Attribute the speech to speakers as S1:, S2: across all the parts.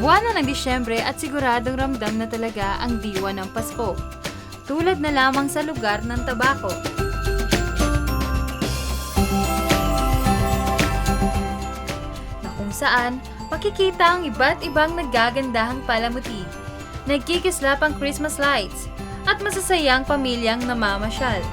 S1: Buwan na ng Disyembre at siguradong ramdam na talaga ang diwa ng Pasko. Tulad na lamang sa lugar ng tabako. Na kung saan, makikita ang iba't ibang nagagandahang palamuti, nagkikislap ang Christmas lights, at masasayang pamilyang namamasyal.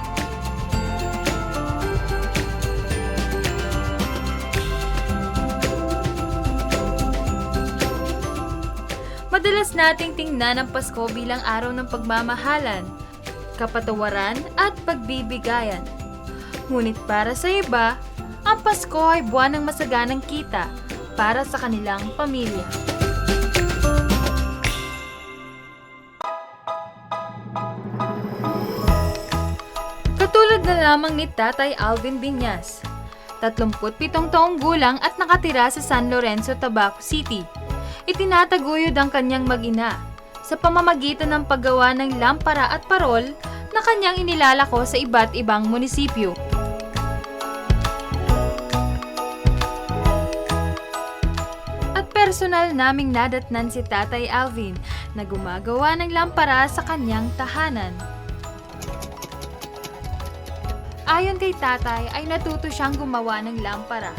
S1: Madalas nating tingnan ang Pasko bilang araw ng pagmamahalan, kapatawaran at pagbibigayan. Ngunit para sa iba, ang Pasko ay buwan ng masaganang kita para sa kanilang pamilya. Katulad na lamang ni Tatay Alvin Binyas, 37 taong gulang at nakatira sa San Lorenzo, Tabaco City. Itinataguyod ang kanyang magina sa pamamagitan ng paggawa ng lampara at parol na kanyang inilalako sa iba't ibang munisipyo. At personal naming nadatnan si Tatay Alvin na gumagawa ng lampara sa kanyang tahanan. Ayon kay tatay ay natuto siyang gumawa ng lampara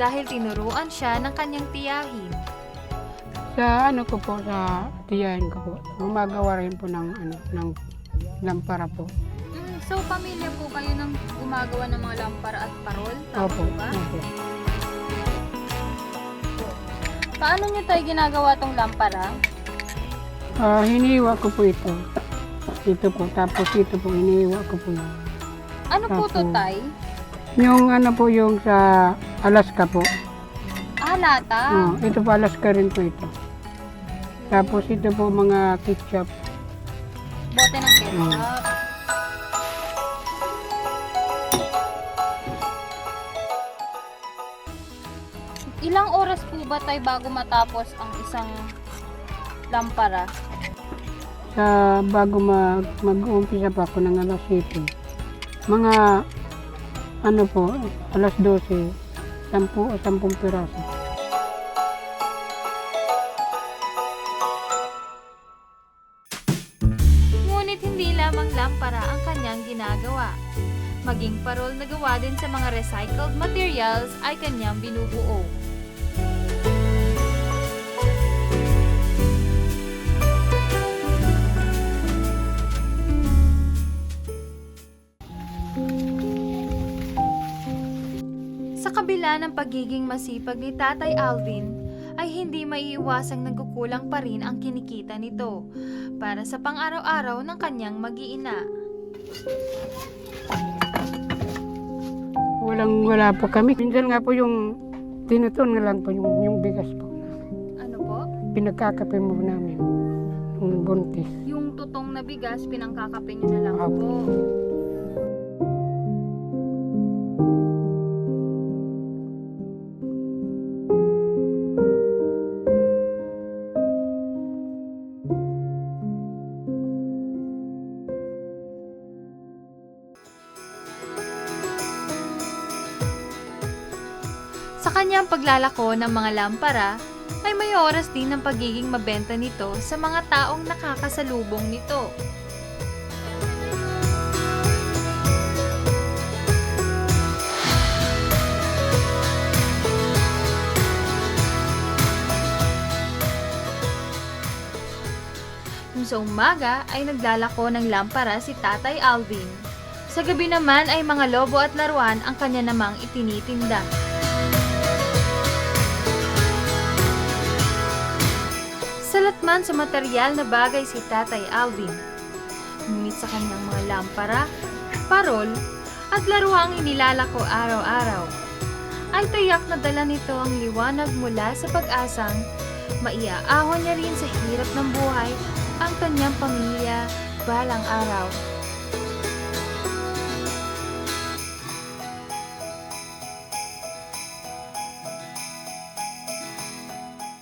S1: dahil tinuruan siya ng kanyang tiyahin.
S2: Sa ano ko po, sa tiyahin ko po, gumagawa rin po ng, ano, ng lampara po.
S1: Mm, so, pamilya po kayo ng gumagawa ng mga lampara at parol? Tama
S2: Opo,
S1: po ba?
S2: opo.
S1: Paano niyo tayo ginagawa tong lampara?
S2: Ah, hiniwa ko po ito. Ito po, tapos ito po, hiniwa ko po yun.
S1: Ano po to,
S2: Opo.
S1: tay?
S2: Yung ano po, yung sa Alaska po.
S1: Ah, lata.
S2: Oh, ito po, Alaska rin po ito. Tapos ito po mga ketchup.
S1: Bote ng ketchup. Ilang oras po ba tayo bago matapos ang isang lampara?
S2: Sa bago mag, mag-uumpisa pa ako ng alas 7. Mga ano po, alas 12, 10 o 10 piraso.
S1: Ginagawa. Maging parol na gawa din sa mga recycled materials ay kanyang binubuo. Sa kabila ng pagiging masipag ni Tatay Alvin, ay hindi maiiwasang nagkukulang pa rin ang kinikita nito para sa pang-araw-araw ng kanyang mag-iina.
S2: Walang wala po kami. Minsan nga po yung tinutuon nga lang po yung, yung bigas po.
S1: Ano po?
S2: Pinagkakape mo namin. Yung buntis.
S1: Yung tutong na bigas, pinangkakape nyo na lang
S2: Opo.
S1: po. Sa kanyang paglalako ng mga lampara, ay may oras din ng pagiging mabenta nito sa mga taong nakakasalubong nito. Sa umaga ay naglalako ng lampara si Tatay Alvin. Sa gabi naman ay mga lobo at laruan ang kanya namang itinitinda. Salatman sa material na bagay si Tatay Alvin. Ngunit sa kanyang mga lampara, parol, at laruang inilalako araw-araw, ay tayak na dala nito ang liwanag mula sa pag-asang maiaahon niya rin sa hirap ng buhay ang kanyang pamilya balang araw.